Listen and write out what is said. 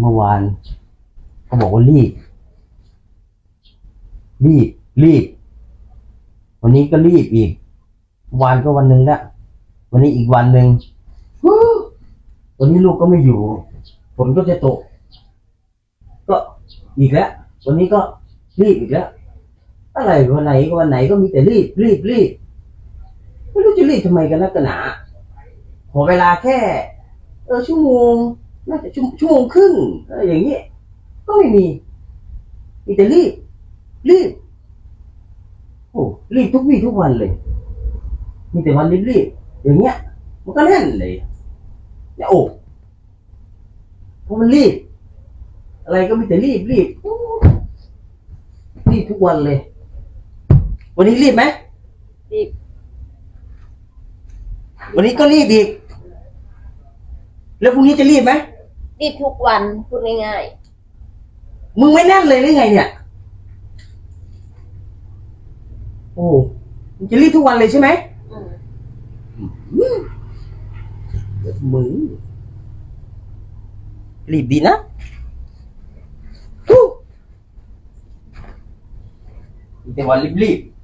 เมื่อวานเขาบอกว่ารีบ รีบ รีบ วันนี้ก็รีบอีก วานก็วันหนึ่งละวันนี้อีกวันหนึ่งฮู้วันนี้ลูกก็ไม่อยู่ฝนก็จะตก ก็อีกแล้ว วันนี้ก็รีบอีกแล้ว อะไรวันไหนวันไหนก็มีแต่รีบ รีบ รีบ ไม่รู้จะรีบทำไมกันนักกันหนาขอเวลาแค่ เออชั่วโมง น่าจะชั่วชั่วโมงครึ่งเอออย่างเงี้ยก็ไม่มี มีแต่รีบ รีบ โอ้รีบทุกวี่ทุกวันเลย มีแต่วันรีบรีบๆอย่างเงี้ย มันก็แน่นเลยเนี่ยโอ้เพราะมันรีบ อะไรก็มีแต่รีบรีบโอ้รีบทุกวันเลย วันนี้รีบไหมรีบ วันนี้ก็รีบอีก แล้วพรุ่งนี้จะรีบไหม รีบทุกวันพูดง่ายมึงไม่แน่นเลยหรือไงเนี่ย โอ้มึงจะรีบทุกวันเลยใช่ไหมๆอืมมึงรีบดีนะฮู้มีแต่วันรีบๆ